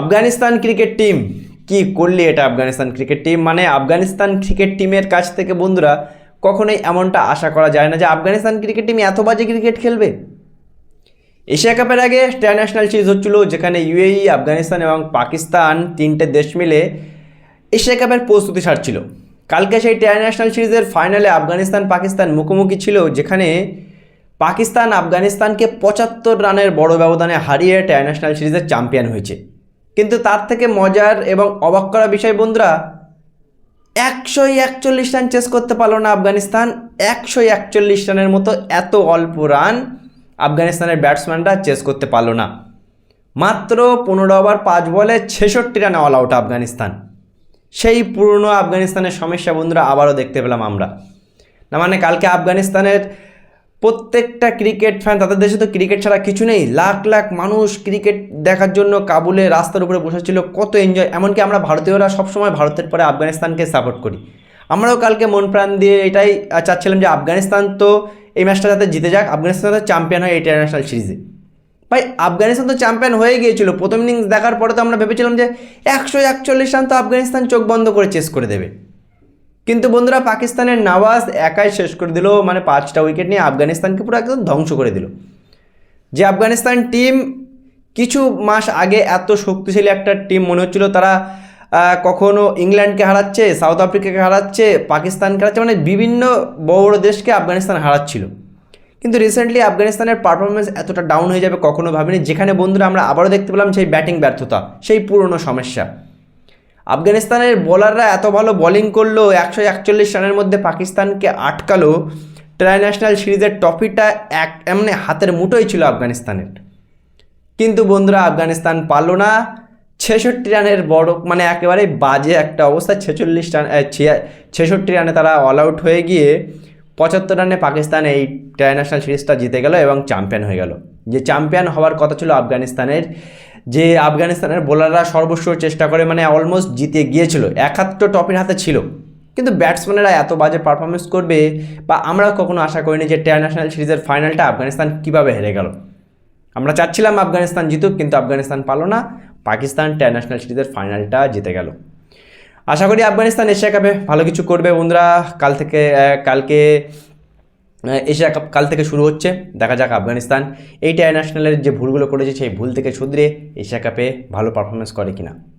Afghanistan cricket team কি করলি এটা আফগানিস্তান ক্রিকেট টিম? মানে আফগানিস্তান ক্রিকেট টিমের কাছ থেকে বন্ধুরা, কখনোই এমনটা আশা করা যায় না যে আফগানিস্তান ক্রিকেট টিম এত বাজে ক্রিকেট খেলবে। এশিয়া কাপের আগে ইন্টারন্যাশনাল সিরিজ হচ্ছিল, যেখানে ইউএই, আফগানিস্তান এবং পাকিস্তান তিনটে দেশ মিলে এশিয়া কাপের প্রস্তুতি সারছিল। কালকে সেই ইন্টারন্যাশনাল সিরিজের ফাইনালে আফগানিস্তান পাকিস্তান মুখোমুখি ছিল, যেখানে পাকিস্তান আফগানিস্তানকে পঁচাত্তর রানের বড় ব্যবধানে হারিয়ে ইন্টারন্যাশনাল সিরিজের চ্যাম্পিয়ন হয়েছে। কিন্তু তার থেকে মজার এবং অবাক করা বিষয় বন্ধুরা, একশোই একচল্লিশ রান চেস করতে পারল না আফগানিস্তান, একশোই একচল্লিশ রানের মতো এত অল্প রান আফগানিস্তানের ব্যাটসম্যানরা চেস করতে পারল না। মাত্র পনেরো ওভার পাঁচ বলে ছেষট্টি রানে অল আউট আফগানিস্তান। সেই পুরনো আফগানিস্তানের সমস্যা বন্ধুরা আবারও দেখতে পেলাম আমরা। না মানে কালকে আফগানিস্তানের প্রত্যেকটা ক্রিকেট ফ্যান তাদের দেশে তো ক্রিকেট ছাড়া কিছু নেই। লাখ লাখ মানুষ ক্রিকেট দেখার জন্য কাবুলে রাস্তার উপরে বসেছিল কত এনজয় এমনকি আমরা ভারতীয়রা সবসময় ভারতের পরে আফগানিস্তানকে সাপোর্ট করি। আমরাও কালকে মন প্রাণ দিয়ে এটাই চাচ্ছিলাম যে আফগানিস্তান তো এই ম্যাচটা যাতে জিতে যাক। আফগানিস্তান যাতে চ্যাম্পিয়ন হয় ইন্টারন্যাশনাল সিরিজে ভাই, আফগানিস্তান তো চ্যাম্পিয়ন হয়ে গিয়েছিল। প্রথম ইনিংস দেখার পরে তো আমরা ভেবেছিলাম যে একশো একচল্লিশ রান তো আফগানিস্তান চোখ বন্ধ করে চেস করে দেবে। কিন্তু বন্ধুরা পাকিস্তানের নওয়াজ একাই শেষ করে দিল মানে পাঁচটা উইকেট নিয়ে আফগানিস্তানকে পুরো একদম ধ্বংস করে দিল। যে আফগানিস্তান টিম কিছু মাস আগে এত শক্তিশালী একটা টিম মনে হচ্ছিল, তারা কখনো ইংল্যান্ডকে হারাচ্ছে, সাউথ আফ্রিকাকে হারাচ্ছে, পাকিস্তানকে হারাচ্ছে মানে বিভিন্ন বড় বড় দেশকে আফগানিস্তান হারাচ্ছিল। কিন্তু রিসেন্টলি আফগানিস্তানের পারফরমেন্স এতটা ডাউন হয়ে যাবে কখনো ভাবিনি, যেখানে বন্ধুরা আমরা আবারও দেখতে পেলাম সেই ব্যাটিং ব্যর্থতা, সেই পুরনো সমস্যা। আফগানিস্তানের বোলাররা এত ভালো বোলিং করল, একশো একচল্লিশ রানের মধ্যে পাকিস্তানকে আটকালো। ইন্টারন্যাশনাল সিরিজের ট্রফিটা এক এমনি হাতের মুঠোই ছিল আফগানিস্তানের। কিন্তু বন্ধুরা, আফগানিস্তান পারল না। ছেষট্টি রানের বড় মানে একেবারে বাজে একটা অবস্থা। ছেচল্লিশ রান ছেষট্টি রানে তারা অল আউট হয়ে গিয়ে পঁচাত্তর রানে পাকিস্তান এই ইন্টারন্যাশনাল সিরিজটা জিতে গেল এবং চ্যাম্পিয়ন হয়ে গেল। যে চ্যাম্পিয়ন হওয়ার কথা ছিল আফগানিস্তানের যে আফগানিস্তানের বোলাররা সর্বস্ব চেষ্টা করে মানে অলমোস্ট জিতে গিয়েছিল, একাত্তর টপির হাতে ছিল। কিন্তু ব্যাটসম্যানেরা এত বাজে পারফরমেন্স করবে বা আমরা কখনো আশা করিনি যে ইন্টারন্যাশনাল সিরিজের ফাইনালটা আফগানিস্তান কীভাবে হেরে গেল। আমরা চাচ্ছিলাম আফগানিস্তান জিতুক, কিন্তু আফগানিস্তান পালো না। পাকিস্তান ইন্টারন্যাশনাল সিরিজের ফাইনালটা জিতে গেল। আশা করি আফগানিস্তান এশিয়া কাপে ভালো কিছু করবে বন্ধুরা। কাল থেকে কালকে এশিয়া কাপ কাল থেকে শুরু হচ্ছে, দেখা যাক আফগানিস্তান। এই ন্যাশনালের যে ভুলগুলো করেছে, সেই ভুল থেকে শুধরে এশিয়া কাপে ভালো পারফরমেন্স করে কিনা।